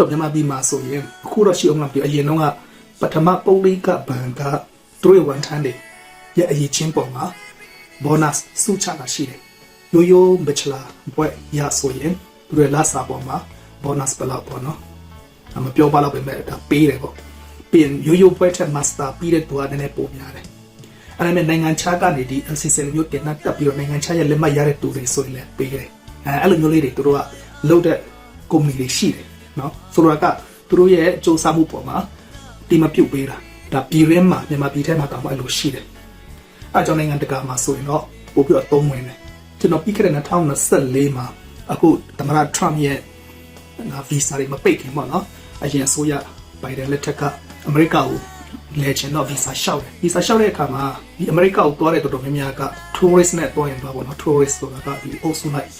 ကျွန်တော်မြန်မာပြည်မှာဆိုရင်အခုတော့ရှိအောင်လားပြအရင်တော့ကပထမပုတ်လိကဘဏ်ကသူတို့ဝန်ထမ်းတွေရဲ့အရေးချင်းပုံမှာ bonus စုချတာရှိတယ်ရိုးရိုး bachelor ဘွဲ့ရဆိုရင်သူတို့လက်စာပေါ်မှာ bonus ဘယ်လောက်ပေါ့နော်အမပြောပါတော့ပဲမဲ့ဒါပေးတယ်ပေါ့ပြီးရင်ရိုးရိုးဘွဲ့ထက် master ပြီးတဲ့သူကနည်းနည်းပိုများတယ်အဲ့ဒါနဲ့နိုင်ငံခြားကနေဒီ LCC မျိုးတင်တာတက်ပြီးတော့နိုင်ငံခြားရဲ့လက်မှတ်ရတဲ့သူတွေဆိုရင်လည်းပေးတယ်အဲအဲ့လိုမျိုးလေးတွေသူတို့ကလုပ်တဲ့ကုမ္ပဏီတွေရှိတယ် နော်ဆိုတော့ကသူတို့ရဲ့စူးစမ်းမှုပေါ်မှာဒီမပြုတ်ပေးတာဒါပြည်ရင်းမှာမြန်မာပြည်ထဲမှာတောင်မှအဲ့လိုရှိတယ်အဲကြောင့်နိုင်ငံတကာမှာဆိုရင်တော့ပို့ပြီးတော့သုံးဝင်တယ်ကျွန်တော်ပြီးခဲ့တဲ့2024မှာအခုသမ္မတ Trump ရဲ့ငါဗီဇာတွေမပိတ်ခင်ပေါ့နော်အရင်အစိုးရဘိုင်ဒန်လက်ထက်ကအမေရိကကိုလဲချင်တော့ဗီဇာရှောက်တယ်ဗီဇာရှောက်တဲ့အခါမှာဒီအမေရိကကိုသွားတဲ့တော်တော်များများက tourist နဲ့တွားရင်တော့ပေါ့နော် tourist ဆိုတာကဒီအုပ်စုလိုက်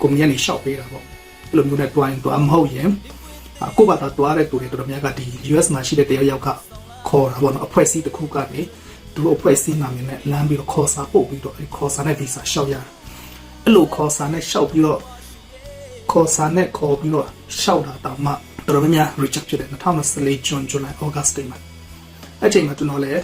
ကွန်မြူနီရှောက်ပေးတာပေါ့အဲ့လိုမျိုးနဲ့တွိုင်းတွားမဟုတ်ရင် အခုဘာသာတွားတဲ့သူတွေတော်တော်များကဒီ US မှာရှိတဲ့တယောက်ယောက်ကခေါ်တာပေါ့နော်အဖွဲ့အစည်းတစ်ခုကနေသူတို့အဖွဲ့အစည်းနာမည်နဲ့လမ်းပြီးတော့ခေါ်စာပို့ပြီးတော့အဲ့ခေါ်စာနဲ့ဗီဇာရှောက်ရတယ်အဲ့လိုခေါ်စာနဲ့ရှောက်ပြီးတော့ခေါ်စာနဲ့ခေါ်ပြီးတော့ရှောက်တာတောင်မှတော်တော်များများ reject ဖြစ်တယ်2024 June July August တိမှာအဲ့ချိန်မှာကျွန်တော်လည်း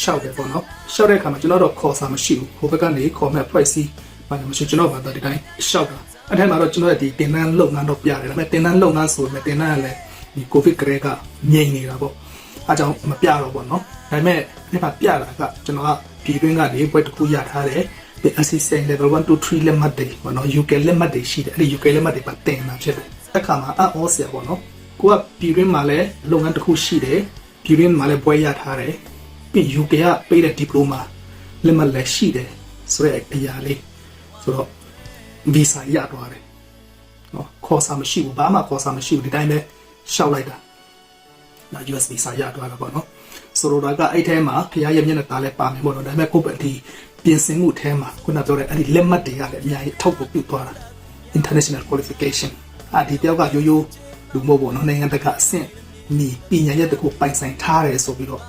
ရှောက်တယ်ပေါ့နော်ရှောက်တဲ့အခါမှာကျွန်တော်တော့ခေါ်စာမရှိဘူးဟိုဘက်ကနေခေါ်မဲ့ဖွဲ့စည်းဘာလို့မရှိကျွန်တော်ဘာသာဒီတိုင်းရှောက်တာ အဲ့ထဲမှာတော့ကျွန်တော်ရဲ့ဒီတင်တန်းလုပ်ငန်းတော့ပြတယ်ဒါပေမဲ့တင်တန်းလုပ်ငန်းဆိုပေမဲ့တင်တန်းကလည်းဒီ covid ကလေးကငြိမ်နေတာပေါ့အားကြောင့်မပြတော့ပေါ့နော်ဒါပေမဲ့ဒီမှာပြတာကကျွန်တော်ကပြည်တွင်းကနေဘွဲတစ်ခုရထားတယ်ဒီ assistant level 1 2 3လက်မှတ်တွေပေါ့နော် UK လက်မှတ်တွေရှိတယ်အဲ့ဒီ UK လက်မှတ်တွေပါတင်တာဖြစ်တယ်အခါမှာအော်ဆရာပေါ့နော်ကိုကပြည်တွင်းမှာလည်းလုပ်ငန်းတစ်ခုရှိတယ်ပြည်တွင်းမှာလည်းဘွဲရထားတယ်ပြီး UK ကပေးတဲ့ diploma လက်မှတ်လည်းရှိတယ်ဆိုတဲ့အရာလေးဆိုတော့ visa ရသွားတယ်နော်ခေါ်စာမရှိဘူးဘာမှခေါ်စာမရှိဘူးဒီတိုင်းပဲရှောက်လိုက်တာနော် US visa ရသွားတာပေါ့နော်ဆိုတော့ကအဲ့ထဲမှာဖရားရဲ့မျက်နှာသားလည်းပါမယ်ပေါ့နော်ဒါပေမဲ့ကိုယ့်ဘက်ဒီပြင်ဆင်မှုထဲမှာခုနပြောတဲ့အဲ့ဒီလက်မှတ်တွေကလည်းအများကြီးအထောက်အကူပြုသွားတာ international qualification အာဒီတယောက်ကရိုးရိုးလူမို့ပေါ့နော်နိုင်ငံတကာအဆင့်ညီပညာရက်တခုပိုင်ဆိုင်ထားတယ်ဆိုပြီးတော့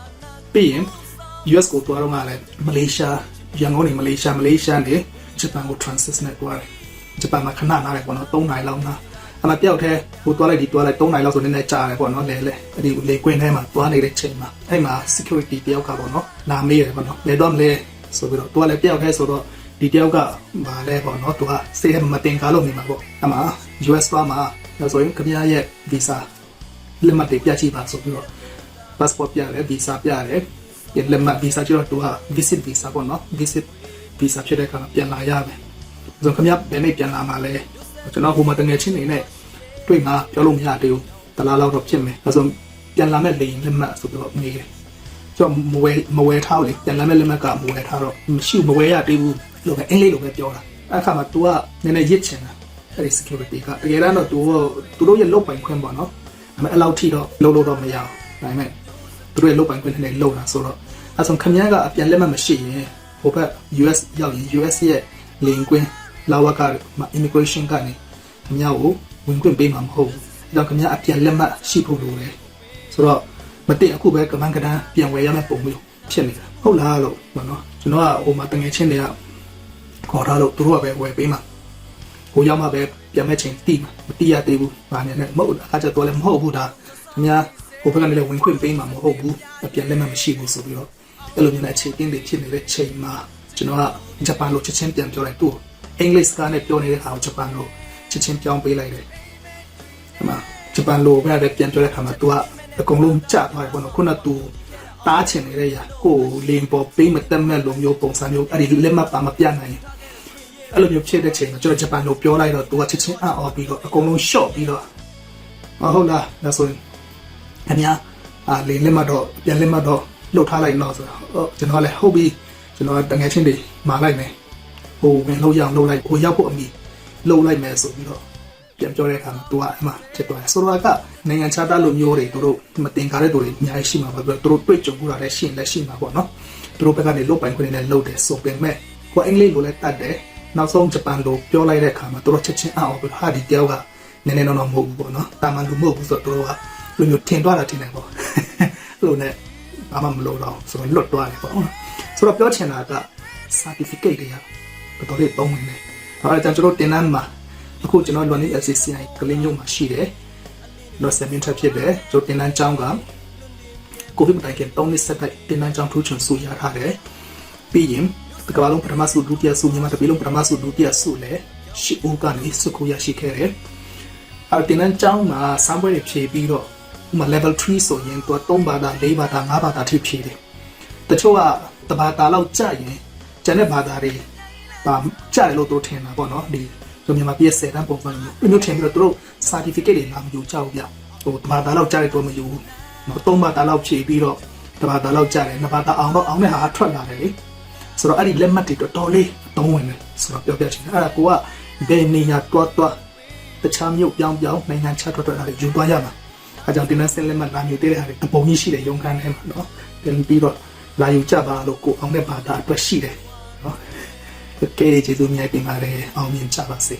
ပြီးရင် US ကိုတွားတော့ကလည်းမလေးရှားရန်ကုန်နေမလေးရှားမလေးရှားနေဂျပန်ကို transit နဲ့တွားတယ် ဂျပန်မှာခဏနားတယ်ပေါ့နော်3နိုင်လောက်နာအမပြောက်တဲ့ဟိုတွားလိုက်ဒီတွားလိုက်3နိုင်လောက်ဆိုနည်းနည်းကြာတယ်ပေါ့နော်လဲလဲအဲ့ဒီလေကွင်းထဲမှာတွားနေတဲ့ချိန်မှာအဲ့မှာ security တယောက်ကပေါ့နော်လာမေးတယ်ပေါ့နော်လဲတော့မလဲဆိုပြီးတော့တွားလဲပြောက်တဲ့ဆိုတော့ဒီတယောက်ကဗာလဲပေါ့နော်သူကစေးမတင်ကားလို့နေမှာပေါ့အမ US တွားမှာဒါဆိုရင်ခင်ဗျားရဲ့ visa လက်မှတ်တွေပြချီပါဆိုပြီးတော့ passport ပြရတယ် visa ပြရတယ်ပြန်လက်မှတ် visa ကျတော့သူက visit visa ပေါ့နော် visit visa ဖြစ်တဲ့အခါမှာပြန်လာရမယ် ဆိုတော့ခင်ဗျားဘယ်နေ့ပြန်လာမှာလဲကျွန်တော်ဟိုမှာတငယ်ချင်းနေနဲ့တွေ့မှာပြောလို့မရသေးဘူးတလားလောက်တော့ဖြစ်မယ်အဲဆိုပြန်လာမဲ့လေရင်လက်မှတ်ဆိုပြီးတော့နေတယ်ကျွန်တော်မဝဲမဝဲထားဘူးလေပြန်လာမဲ့လက်မှတ်ကမဝဲထားတော့မရှိဘူးမဝဲရသေးဘူးလို့ပဲအင်္ဂလိပ်လိုပဲပြောတာအဲ့ခါမှာ तू ကနည်းနည်းရစ်ချင်တာအဲ့ဒီ security ကတကယ်တော့ तू သူတို့ရဲ့လုတ်ပိုင်ခွင့်ပေါ့နော်ဒါပေမဲ့အဲ့လောက်ထိတော့လုံးလို့တော့မရအောင်ဒါပေမဲ့သူတို့ရဲ့လုတ်ပိုင်ခွင့်နဲ့လုံတာဆိုတော့အဲဆိုခင်ဗျားကအပြန်လက်မှတ်မရှိရင်ဟိုဘက် US ရောက်ရင် US ရဲ့ လင်ကွင်းလာဝကမှာ immigration ကနေခင်ဗျားကိုဝင်ခွင့်ပေးမှာမဟုတ်ဘူးအဲတော့ခင်ဗျားအပြန်လက်မှတ်ရှိဖို့လိုတယ်ဆိုတော့မတင်အခုပဲကမန်းကတန်းပြန်ဝယ်ရမယ့်ပုံမျိုးဖြစ်နေတာဟုတ်လားလို့ပေါ့နော်ကျွန်တော်ကဟိုမှာတငယ်ချင်းတွေကခေါ်ထားလို့သူတို့ကပဲဝယ်ပေးမှာဟိုရောက်မှပဲပြန်မဲ့ချိန်တီးမှာမတီးရသေးဘူး။ဘာနဲ့လဲမဟုတ်အခါကျတော့လည်းမဟုတ်ဘူးဒါခင်ဗျားဟိုဘက်ကနေလည်းဝင်ခွင့်ပေးမှာမဟုတ်ဘူးအပြန်လက်မှတ်မရှိဘူးဆိုပြီးတော့အဲ့လိုမျိုးနဲ့အခြေတင်းတွေဖြစ်နေတဲ့ချိန်မှာကျွန်တော်က ဂျပန်လိုချက်ချင်းပြန်ပြောလိုက်သူ့အင်္ဂလိပ်စကားနဲ့ပြောနေတဲ့အခါကိုဂျပန်လိုချက်ချင်းပြောင်းပေးလိုက်တယ်။ဟမှာဂျပန်လိုပဲလည်းပြန်ပြောတဲ့အခါမှာ तू ကအကုန်လုံးကြသွားတယ်ပေါ့နော်ခုနက तू တားချင်နေတဲ့ຢာကိုလင်းပေါ်ပေးမတက်မဲ့လိုမျိုးပုံစံမျိုးအဲ့ဒီလက်မှတ်ပါမပြနိုင်ဘူးအဲ့လိုမျိုးဖြစ်တဲ့ချိန်မှာကျွန်တော်ဂျပန်လိုပြောလိုက်တော့သူကချက်ချင်းအော်ပြီးတော့အကုန်လုံး short ပြီးတော့ဟုတ်လားဒါဆိုရင်အများအာလေလက်မတော့ပြန်လက်မတော့လှုပ်ထားလိုက်တော့ဆိုတော့ကျွန်တော်လည်းဟုတ်ပြီ ကျွန်တော်တငယ်ချင်းတွေမာလိုက်မယ်ဟိုဝင်လှုပ်ရအောင်လှုပ်လိုက်ဟိုရောက်ဖို့အမိလှုပ်လိုက်မယ်ဆိုပြီးတော့ပြန်ပြောတဲ့အခါမှာသူကအမှဖြစ်သွားတယ်ဆိုတော့ကနိုင်ငံခြားသားလူမျိုးတွေသူတို့မတင်ကားတဲ့သူတွေအများကြီးရှိမှာပါပြီးတော့သူတို့တွေ့ကြုံမှုတာလည်းရှိရင်လည်းရှိမှာပေါ့နော်သူတို့ဘက်ကနေလုတ်ပိုင်ခွင့်နဲ့လှုပ်တယ်ဆိုပေမဲ့ကိုအင်္ဂလိပ်လိုလည်းတတ်တယ်နောက်ဆုံးဂျပန်လိုပြောလိုက်တဲ့အခါမှာသူတို့ချက်ချင်းအော်ပြီးဟာဒီတယောက်ကနည်းနည်းတော့မဟုတ်ဘူးပေါ့နော်တာမန်လူမဟုတ်ဘူးဆိုတော့သူတို့ကလူမျိုးထင်သွားတာထင်တယ်ပေါ့လို့နဲ့ဘာမှမလုပ်တော့ဆိုတော့လွတ်သွားတယ်ပေါ့ ဆိုတော့ပြောချင်တာက certificate တွေကတော်တော်လေးသုံးနေတယ်အဲဒါကြောင့်ကျွန်တော်တင်နန်းမှာအခုကျွန်တော်လွန်နေ SCCI ကလင်းရုံမှာရှိတယ်တော့ semester ဖြစ်တယ်ကျွန်တော်တင်တန်းကျောင်းကကိုဗစ်မတိုင်ခင်3နှစ်ဆက်တိုက်တင်တန်းကျောင်းထူးချွန်ဆုရထားတယ်ပြီးရင်ဒီကမ္ဘာလုံးပထမဆုဒုတိယဆုမြန်မာတပြည်လုံးပထမဆုဒုတိယဆုလည်းရှစ်ဦးကနေဆုကိုရရှိခဲ့တယ်အဲ့တင်တန်းကျောင်းမှာစမ်းပွဲတွေဖြည့်ပြီးတော့ဥပမာ level 3ဆိုရင်သူက3ဘာသာ4ဘာသာ5ဘာသာထိဖြည့်တယ်တချို့က တဘာသာလောက်ကြာရင်ကျန်တဲ့ဘာသာတွေပါကြားတယ်လို့တို့ထင်တာပေါ့နော်ဒီဆိုမြန်မာပြည်10တန်းပုံစံမျိုးမျိုးထင်ပြီးတော့သူတို့ certificate တွေလာမယူကြဘူးဗျဟိုတဘာသာလောက်ကြားတယ်တော့မယူဘူးနော်သုံးဘာသာလောက်ဖြည့်ပြီးတော့တဘာသာလောက်ကြားတယ်နှစ်ဘာသာအောင်တော့အောင်တဲ့ဟာထွက်လာတယ်လေဆိုတော့အဲ့ဒီလက်မှတ်တွေတော်တော်လေးတုံးဝင်တယ်ဆိုတော့ပြောပြချင်တယ်အဲ့ဒါကိုကဘယ်နေရာတွားတွားတခြားမြို့ပြောင်းပြောင်းနိုင်ငံခြားထွက်ထွက်လာတွေယူသွားရမှာအဲကြောင့်တင်းနဲ့ဆင်းလက်မှတ်လာမျိုးတည်းတဲ့ဟာတွေအပုံကြီးရှိတယ်ရုံခန်းထဲမှာနော်ပြန်ပြီးတော့ လာယူကြပါလို့ကိုအောင်တဲ့ဘာသာအတွက်ရှိတယ်နော်ကဲကျေးဇူးများတင်ပါတယ်အောင်မြင်ကြပါစေ